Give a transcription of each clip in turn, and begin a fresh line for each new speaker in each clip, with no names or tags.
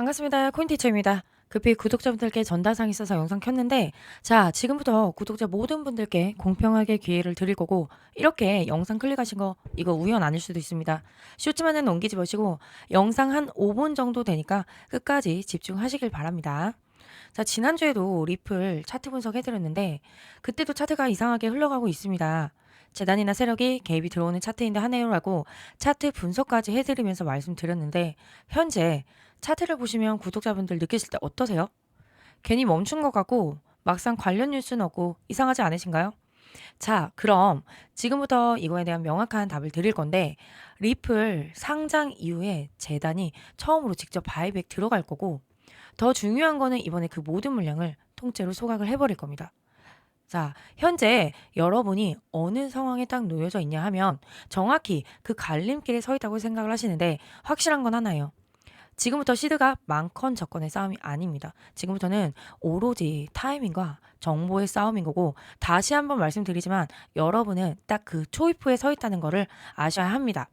반갑습니다. 코인티처입니다. 급히 구독자분들께 전달상이 있어서 영상 켰는데 자 지금부터 구독자 모든 분들께 공평하게 기회를 드릴 거고 이렇게 영상 클릭하신 거 이거 우연 아닐 수도 있습니다. 쇼츠만은 넘기지 마시고 영상 한 5분 정도 되니까 끝까지 집중하시길 바랍니다. 자 지난주에도 리플 차트 분석해드렸는데 그때도 차트가 이상하게 흘러가고 있습니다. 재단이나 세력이 개입이 들어오는 차트인데 하네요라고 차트 분석까지 해드리면서 말씀드렸는데 현재 차트를 보시면 구독자분들 느끼실 때 어떠세요? 괜히 멈춘 것 같고 막상 관련 뉴스는 없고 이상하지 않으신가요? 자, 그럼 지금부터 이거에 대한 명확한 답을 드릴 건데 리플 상장 이후에 재단이 처음으로 직접 바이백 들어갈 거고 더 중요한 거는 이번에 그 모든 물량을 통째로 소각을 해버릴 겁니다. 자, 현재 여러분이 어느 상황에 딱 놓여져 있냐 하면 정확히 그 갈림길에 서 있다고 생각을 하시는데 확실한 건 하나예요. 지금부터 시드가 많건 적건의 싸움이 아닙니다. 지금부터는 오로지 타이밍과 정보의 싸움인 거고 다시 한번 말씀드리지만 여러분은 딱 그 초이프에 서 있다는 거를 아셔야 합니다.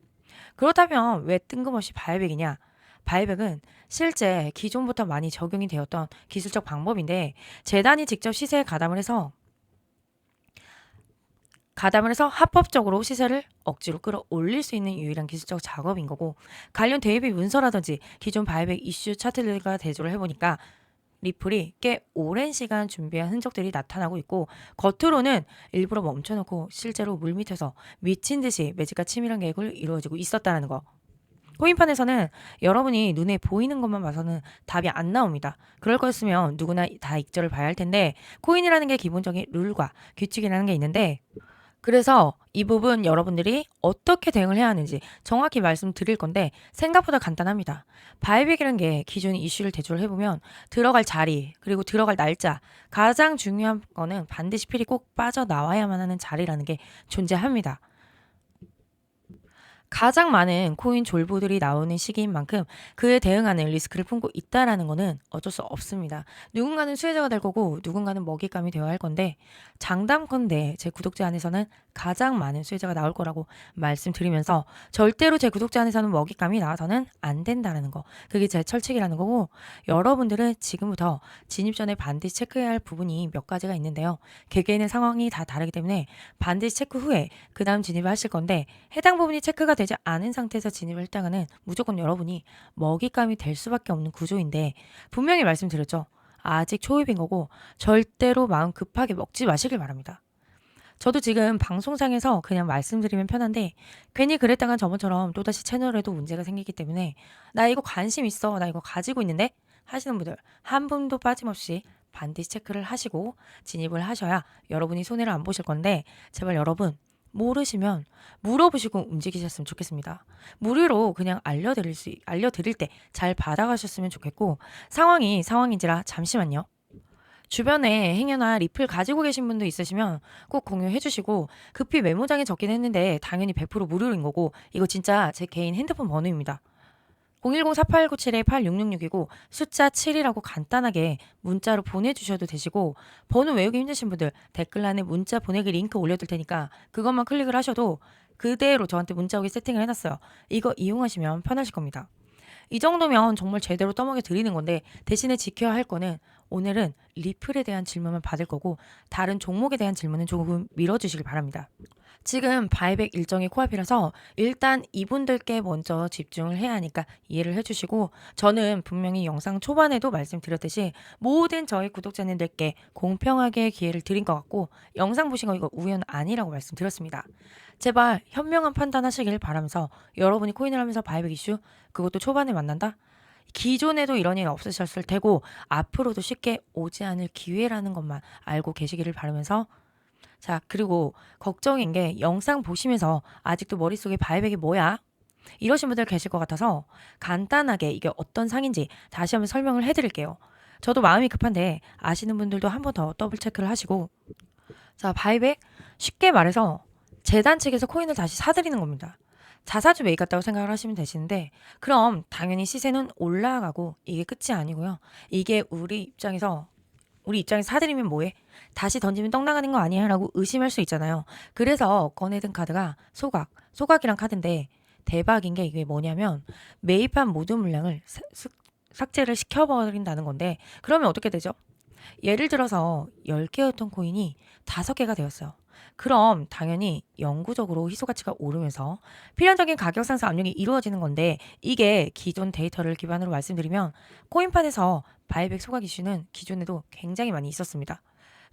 그렇다면 왜 뜬금없이 바이백이냐? 바이백은 실제 기존부터 많이 적용이 되었던 기술적 방법인데 재단이 직접 시세에 가담을 해서 가담을 해서 합법적으로 시세를 억지로 끌어올릴 수 있는 유일한 기술적 작업인 거고 관련 대입의 문서라든지 기존 바이백 이슈 차트들과 대조를 해보니까 리플이 꽤 오랜 시간 준비한 흔적들이 나타나고 있고 겉으로는 일부러 멈춰놓고 실제로 물밑에서 미친 듯이 매직과 치밀한 계획을 이루어지고 있었다는 거. 코인판에서는 여러분이 눈에 보이는 것만 봐서는 답이 안 나옵니다. 그럴 거였으면 누구나 다 익절을 봐야 할 텐데 코인이라는 게 기본적인 룰과 규칙이라는 게 있는데 그래서 이 부분 여러분들이 어떻게 대응을 해야 하는지 정확히 말씀드릴 건데 생각보다 간단합니다. 바이백이라는 게 기존 이슈를 대조를 해보면 들어갈 자리 그리고 들어갈 날짜 가장 중요한 거는 반드시 필히 꼭 빠져나와야만 하는 자리라는 게 존재합니다. 가장 많은 코인 졸부들이 나오는 시기인 만큼 그에 대응하는 리스크를 품고 있다라는 거는 어쩔 수 없습니다. 누군가는 수혜자가 될 거고 누군가는 먹잇감이 되어야 할 건데 장담컨대 제 구독자 안에서는 가장 많은 수혜자가 나올 거라고 말씀드리면서 절대로 제 구독자 안에서는 먹잇감이 나와서는 안 된다라는 거 그게 제 철칙이라는 거고 여러분들은 지금부터 진입 전에 반드시 체크해야 할 부분이 몇 가지가 있는데요. 개개인의 상황이 다 다르기 때문에 반드시 체크 후에 그 다음 진입을 하실 건데 해당 부분이 체크가 되지 않은 상태에서 진입을 했다가는 무조건 여러분이 먹잇감이 될 수밖에 없는 구조인데 분명히 말씀드렸죠. 아직 초입인 거고 절대로 마음 급하게 먹지 마시길 바랍니다. 저도 지금 방송상에서 그냥 말씀드리면 편한데 괜히 그랬다간 저번처럼 또다시 채널에도 문제가 생기기 때문에 나 이거 관심 있어 나 이거 가지고 있는데 하시는 분들 한 분도 빠짐없이 반드시 체크를 하시고 진입을 하셔야 여러분이 손해를 안 보실 건데 제발 여러분 모르시면 물어보시고 움직이셨으면 좋겠습니다. 무료로 그냥 알려드릴 수 알려드릴 때 잘 받아가셨으면 좋겠고 상황이 상황인지라 잠시만요. 주변에 행여나 리플 가지고 계신 분도 있으시면 꼭 공유해 주시고 급히 메모장에 적긴 했는데 당연히 100% 무료인 거고 이거 진짜 제 개인 핸드폰 번호입니다. 010-4897-8666이고 숫자 7이라고 간단하게 문자로 보내주셔도 되시고 번호 외우기 힘드신 분들 댓글란에 문자 보내기 링크 올려둘 테니까 그것만 클릭을 하셔도 그대로 저한테 문자 오게 세팅을 해놨어요. 이거 이용하시면 편하실 겁니다. 이 정도면 정말 제대로 떠먹여 드리는 건데 대신에 지켜야 할 거는 오늘은 리플에 대한 질문만 받을 거고 다른 종목에 대한 질문은 조금 밀어주시길 바랍니다. 지금 바이백 일정이 코앞이라서 일단 이분들께 먼저 집중을 해야 하니까 이해를 해주시고 저는 분명히 영상 초반에도 말씀드렸듯이 모든 저희 구독자님들께 공평하게 기회를 드린 것 같고 영상 보신 거 이거 우연 아니라고 말씀드렸습니다. 제발 현명한 판단하시길 바라면서 여러분이 코인을 하면서 바이백 이슈 그것도 초반에 만난다? 기존에도 이런 일 없으셨을 테고 앞으로도 쉽게 오지 않을 기회라는 것만 알고 계시기를 바라면서 자 그리고 걱정인 게 영상 보시면서 아직도 머릿속에 바이백이 뭐야? 이러신 분들 계실 것 같아서 간단하게 이게 어떤 상인지 다시 한번 설명을 해드릴게요. 저도 마음이 급한데 아시는 분들도 한 번 더 더블 체크를 하시고 자 바이백 쉽게 말해서 재단 측에서 코인을 다시 사들이는 겁니다. 자사주 매입 같다고 생각을 하시면 되시는데 그럼 당연히 시세는 올라가고 이게 끝이 아니고요. 이게 우리 입장에서 우리 입장에서 사들이면 뭐해? 다시 던지면 떡 나가는 거 아니야? 라고 의심할 수 있잖아요. 그래서 꺼내든 카드가 소각, 소각이란 카드인데 대박인 게 이게 뭐냐면 매입한 모든 물량을 스- 스- 삭제를 시켜버린다는 건데 그러면 어떻게 되죠? 예를 들어서 10개였던 코인이 5개가 되었어요. 그럼 당연히 영구적으로 희소 가치가 오르면서 필연적인 가격 상승 압력이 이루어지는 건데 이게 기존 데이터를 기반으로 말씀드리면 코인판에서 바이백 소각 이슈는 기존에도 굉장히 많이 있었습니다.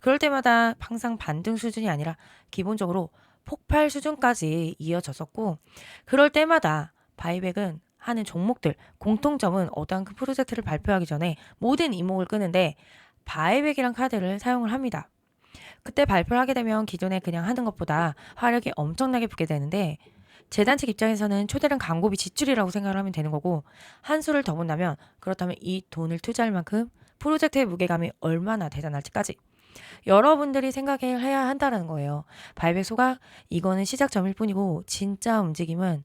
그럴 때마다 항상 반등 수준이 아니라 기본적으로 폭발 수준까지 이어졌었고 그럴 때마다 바이백은 하는 종목들 공통점은 어떠한 그 프로젝트를 발표하기 전에 모든 이목을 끄는데 바이백이란 카드를 사용을 합니다. 그때 발표를 하게 되면 기존에 그냥 하는 것보다 화력이 엄청나게 붙게 되는데 재단 측 입장에서는 초대량 광고비 지출이라고 생각을 하면 되는 거고 한 수를 더 본다면 그렇다면 이 돈을 투자할 만큼 프로젝트의 무게감이 얼마나 대단할지까지 여러분들이 생각해야 한다는 거예요. 발배 소각 이거는 시작점일 뿐이고 진짜 움직임은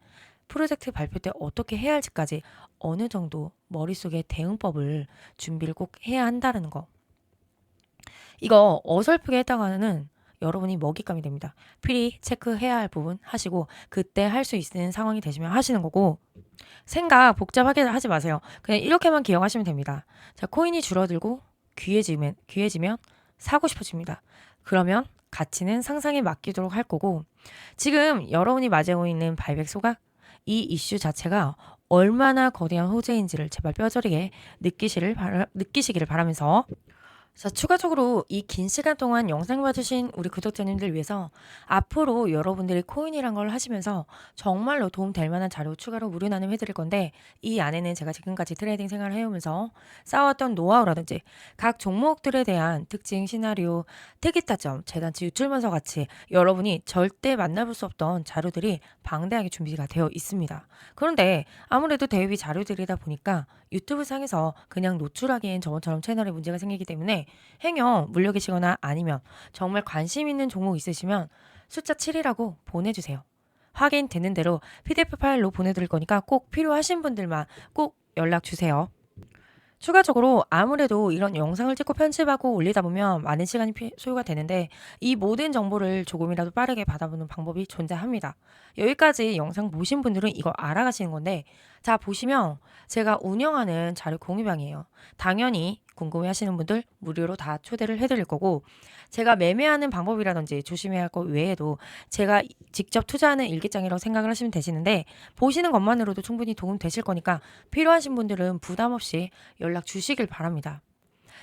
프로젝트 발표 때 어떻게 해야 할지까지 어느 정도 머릿속에 대응법을 준비를 꼭 해야 한다는 거. 이거 어설프게 했다가는 여러분이 먹잇감이 됩니다. 필히 체크해야 할 부분 하시고 그때 할 수 있는 상황이 되시면 하시는 거고 생각 복잡하게 하지 마세요. 그냥 이렇게만 기억하시면 됩니다. 자, 코인이 줄어들고 귀해지면 귀해지면 사고 싶어집니다. 그러면 가치는 상상에 맡기도록 할 거고 지금 여러분이 맞이하고 있는 발백 소각 이 이슈 자체가 얼마나 거대한 호재인지를 제발 뼈저리게 느끼시를 바라, 느끼시기를 바라면서 자, 추가적으로 이 긴 시간 동안 영상 봐주신 우리 구독자님들 위해서 앞으로 여러분들이 코인이란 걸 하시면서 정말로 도움 될 만한 자료 추가로 무료 나눔 해드릴 건데 이 안에는 제가 지금까지 트레이딩 생활을 해오면서 쌓았던 노하우라든지 각 종목들에 대한 특징, 시나리오, 특이 타점, 재단치 유출문서 같이 여러분이 절대 만나볼 수 없던 자료들이 방대하게 준비가 되어 있습니다. 그런데 아무래도 대비 자료들이다 보니까 유튜브 상에서 그냥 노출하기엔 저번처럼 채널에 문제가 생기기 때문에 행여 물려 계시거나 아니면 정말 관심 있는 종목 있으시면 숫자 7이라고 보내주세요. 확인되는 대로 PDF 파일로 보내드릴 거니까 꼭 필요하신 분들만 꼭 연락 주세요. 추가적으로 아무래도 이런 영상을 찍고 편집하고 올리다 보면 많은 시간이 피- 소요가 되는데 이 모든 정보를 조금이라도 빠르게 받아보는 방법이 존재합니다. 여기까지 영상 보신 분들은 이거 알아가시는 건데 자 보시면 제가 운영하는 자료 공유방이에요. 당연히 궁금해 하시는 분들 무료로 다 초대를 해드릴 거고 제가 매매하는 방법이라든지 조심해야 할 것 외에도 제가 직접 투자하는 일기장이라고 생각을 하시면 되시는데 보시는 것만으로도 충분히 도움 되실 거니까 필요하신 분들은 부담 없이 연락 주시길 바랍니다.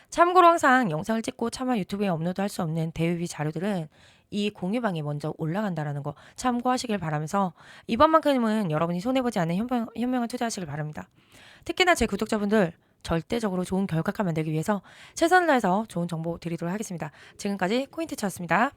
참고로 항상 영상을 찍고 차마 유튜브에 업로드할 수 없는 대외비 자료들은 이 공유방에 먼저 올라간다라는 거 참고하시길 바라면서 이번만큼은 여러분이 손해보지 않는 현명, 현명한 투자하시길 바랍니다. 특히나 제 구독자분들 절대적으로 좋은 결과가 만들기 위해서 최선을 다해서 좋은 정보 드리도록 하겠습니다. 지금까지 코인트치였습니다.